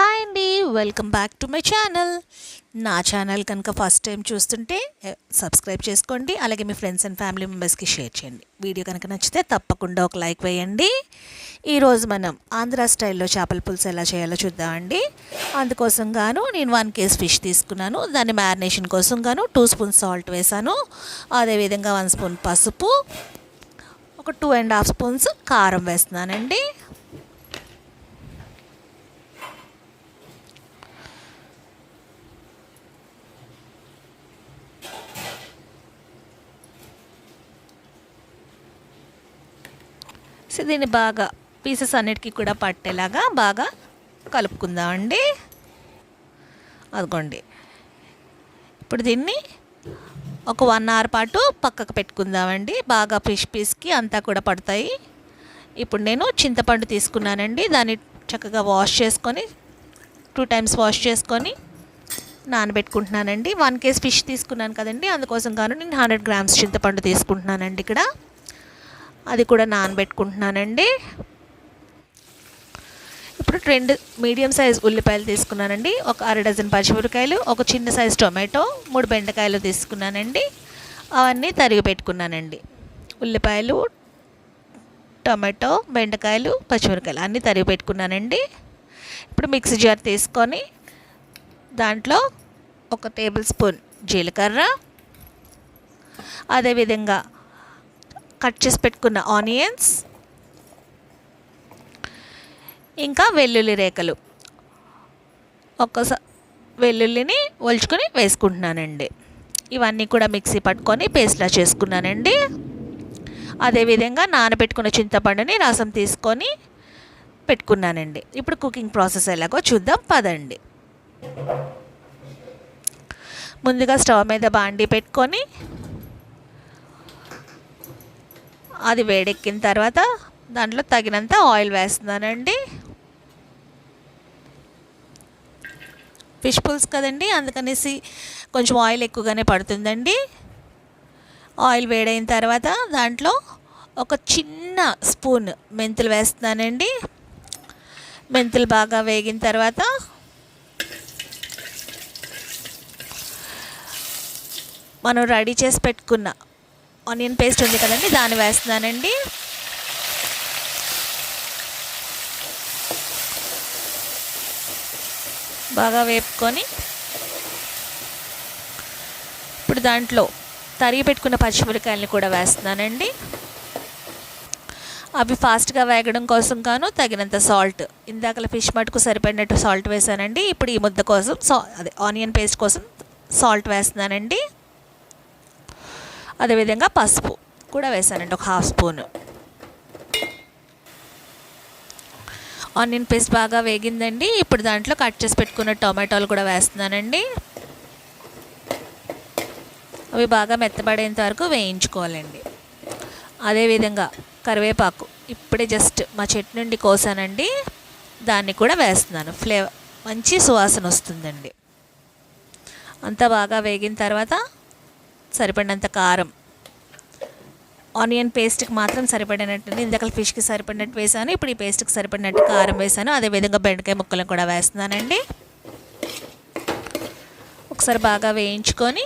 Hi అండి welcome back to my channel. నా channel కనుక ఫస్ట్ టైం చూస్తుంటే సబ్స్క్రైబ్ చేసుకోండి అలాగే మీ ఫ్రెండ్స్ అండ్ ఫ్యామిలీ మెంబర్స్కి షేర్ చేయండి. వీడియో కనుక నచ్చితే తప్పకుండా ఒక లైక్ వేయండి. ఈరోజు మనం ఆంధ్ర స్టైల్లో చేపల పులుసు ఎలా చేయాలో చూద్దామండి అందుకోసం గాను నేను వన్ కేస్ ఫిష్ తీసుకున్నాను. దాన్ని మ్యారినేషన్ కోసం గాను టూ స్పూన్ సాల్ట్ వేసాను. అదేవిధంగా వన్ స్పూన్ పసుపు ఒక టూ అండ్ హాఫ్ స్పూన్స్ కారం వేస్తున్నానండి. సో దీన్ని బాగా పీసెస్ అన్నిటికీ కూడా పట్టేలాగా బాగా కలుపుకుందామండి. అదిగోండి. ఇప్పుడు దీన్ని ఒక వన్ అవర్ పాటు పక్కకు పెట్టుకుందామండి. బాగా ఫిష్ పీస్కి అంతా కూడా పడతాయి. ఇప్పుడు నేను చింతపండు తీసుకున్నానండి. దాన్ని చక్కగా వాష్ చేసుకొని టూ టైమ్స్ వాష్ చేసుకొని నానబెట్టుకుంటున్నానండి. వన్ కేస్ ఫిష్ తీసుకున్నాను కదండి. అందుకోసం కాను నేను హండ్రెడ్ గ్రామ్స్ చింతపండు తీసుకుంటున్నానండి ఇక్కడ. అది కూడా నానబెట్టుకుంటున్నానండి. ఇప్పుడు రెండు మీడియం సైజ్ ఉల్లిపాయలు తీసుకున్నానండి. ఒక అర డజన్ పచ్చిమిరకాయలు ఒక చిన్న సైజ్ టొమాటో మూడు బెండకాయలు తీసుకున్నానండి. అవన్నీ తరిగి పెట్టుకున్నానండి. ఉల్లిపాయలు టొమాటో బెండకాయలు పచ్చిమిరకాయలు అన్నీ తరిగి పెట్టుకున్నానండి. ఇప్పుడు మిక్సీ జార్ తీసుకొని దాంట్లో ఒక టేబుల్ స్పూన్ జీలకర్ర అదేవిధంగా కట్ చేసి పెట్టుకున్న ఆనియన్స్ ఇంకా వెల్లుల్లి రేఖలు ఒక్కసారి వెల్లుల్లిని ఒలుచుకొని వేసుకుంటున్నానండి. ఇవన్నీ కూడా మిక్సీ పట్టుకొని పేస్ట్లా చేసుకున్నానండి. అదేవిధంగా నానబెట్టుకున్న చింతపండుని రసం తీసుకొని పెట్టుకున్నానండి. ఇప్పుడు కుకింగ్ ప్రాసెస్ ఎలాగో చూద్దాం పదండి. ముందుగా స్టవ్ మీద బాండి పెట్టుకొని అది వేడెక్కిన తర్వాత దాంట్లో తగినంత ఆయిల్ వేస్తున్నానండి. ఫిష్ పుల్స్ కదండి అందుకనేసి కొంచెం ఆయిల్ ఎక్కువగానే పడుతుందండి. ఆయిల్ వేడైన తర్వాత దాంట్లో ఒక చిన్న స్పూన్ మెంతులు వేస్తున్నానండి. మెంతులు బాగా వేగిన తర్వాత మనం రెడీ చేసి పెట్టుకున్న ఆనియన్ పేస్ట్ ఉంది కదండి దాన్ని వేస్తున్నానండి. బాగా వేపుకొని ఇప్పుడు దాంట్లో తరిగి పెట్టుకున్న పచ్చిమిరకాయలని కూడా వేస్తున్నానండి. అవి ఫాస్ట్గా వేగడం కోసం కాను తగినంత సాల్ట్ ఇందాకల ఫిష్ మటుకు సరిపడినట్టు సాల్ట్ వేసానండి. ఇప్పుడు ఈ ముద్ద కోసం సా అదే ఆనియన్ పేస్ట్ కోసం సాల్ట్ వేస్తున్నానండి. అదేవిధంగా పసుపు కూడా వేసానండి ఒక హాఫ్ స్పూన్ ఆనియన్ పేస్ట్ బాగా వేగిందండి. ఇప్పుడు దాంట్లో కట్ చేసి పెట్టుకున్న టొమాటోలు కూడా వేస్తున్నానండి. అవి బాగా మెత్తబడేంత వరకు వేయించుకోవాలండి. అదేవిధంగా కరివేపాకు ఇప్పుడే జస్ట్ మా చెట్టు నుండి కోసానండి. దాన్ని కూడా వేస్తున్నాను. ఫ్లేవర్ మంచి సువాసన వస్తుందండి. అంతా బాగా వేగిన తర్వాత సరిపడినంత కారం. ఆనియన్ పేస్ట్కి మాత్రం సరిపడినట్టు ఇందాక ఫిష్కి సరిపడినట్టు వేసాను. ఇప్పుడు ఈ పేస్ట్కి సరిపడినట్టు కారం వేసాను. అదేవిధంగా బెండకాయ ముక్కలను కూడా వేస్తున్నానండి. ఒకసారి బాగా వేయించుకొని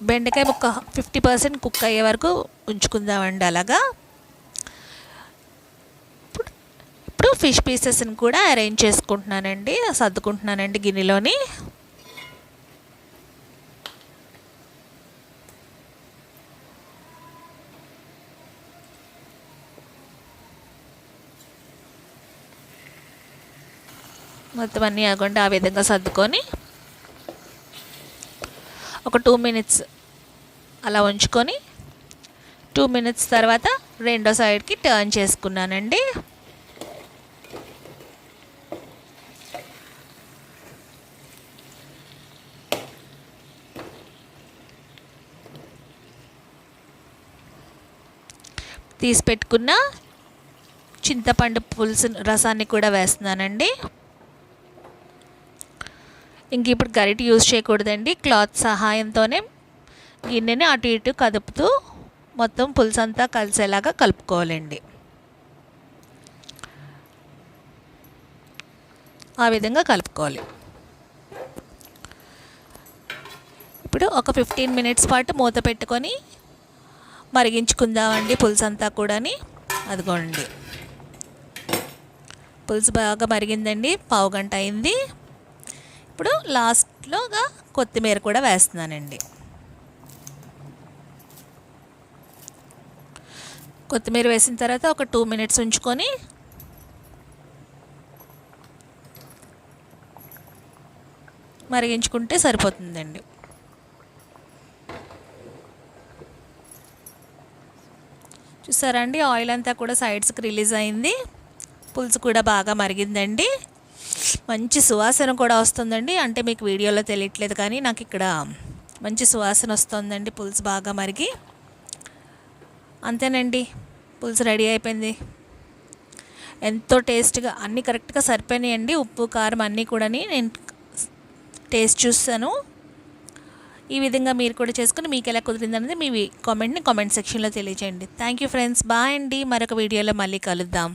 బెండకాయ ఒక ఫిఫ్టీ పర్సెంట్ కుక్ అయ్యే వరకు ఉంచుకుందామండి అలాగా. ఇప్పుడు ఇప్పుడు ఫిష్ పీసెస్ని కూడా అరేంజ్ చేసుకుంటున్నానండి సర్దుకుంటున్నానండి గిన్నెలోని. మొత్తం అన్నీ కాకుండా ఆ విధంగా సర్దుకొని ఒక టూ మినిట్స్ అలా ఉంచుకొని టూ మినిట్స్ తర్వాత రెండో సైడ్కి టర్న్ చేసుకున్నానండి. తీసి పెట్టుకున్న చింతపండు పులుసు రసాన్ని కూడా వేస్తున్నానండి. ఇంక ఇప్పుడు గరిట యూజ్ చేయకూడదండి. క్లాత్ సహాయంతోనే గిన్నెని అటు ఇటు కదుపుతూ మొత్తం పులుసు అంతా కలిసేలాగా కలుపుకోవాలండి. ఆ విధంగా కలుపుకోవాలి. ఇప్పుడు ఒక ఫిఫ్టీన్ మినిట్స్ పాటు మూత పెట్టుకొని మరిగించుకుందామండి పులుసు అంతా కూడాని. అదిగోండి. పులుసు బాగా మరిగిందండి. పావు గంట అయింది. ఇప్పుడు లాస్ట్లోగా కొత్తిమీర కూడా వేస్తున్నానండి. కొత్తిమీర వేసిన తర్వాత ఒక టూ మినిట్స్ ఉంచుకొని మరిగించుకుంటే సరిపోతుందండి. చూసారా అండి ఆయిల్ అంతా కూడా సైడ్స్కి రిలీజ్ అయింది. పులుసు కూడా బాగా మరిగిందండి. మంచి సువాసన కూడా వస్తుందండి. అంటే మీకు వీడియోలో తెలియట్లేదు కానీ నాకు ఇక్కడ మంచి సువాసన వస్తుందండి. పులుసు బాగా మరిగి. అంతేనండి. పులుసు రెడీ అయిపోయింది. ఎంతో టేస్ట్గా అన్నీ కరెక్ట్గా సరిపోయినాయండి. ఉప్పు కారం అన్నీ కూడా నేను టేస్ట్ చూస్తాను ఈ విధంగా మీరు కూడా చేసుకుని మీకు ఎలా కుదిరింది అనేది మీ కామెంట్ని కామెంట్ సెక్షన్లో తెలియజేయండి. Thank you friends. బాయ్ అండి. మరొక వీడియోలో మళ్ళీ కలుద్దాం.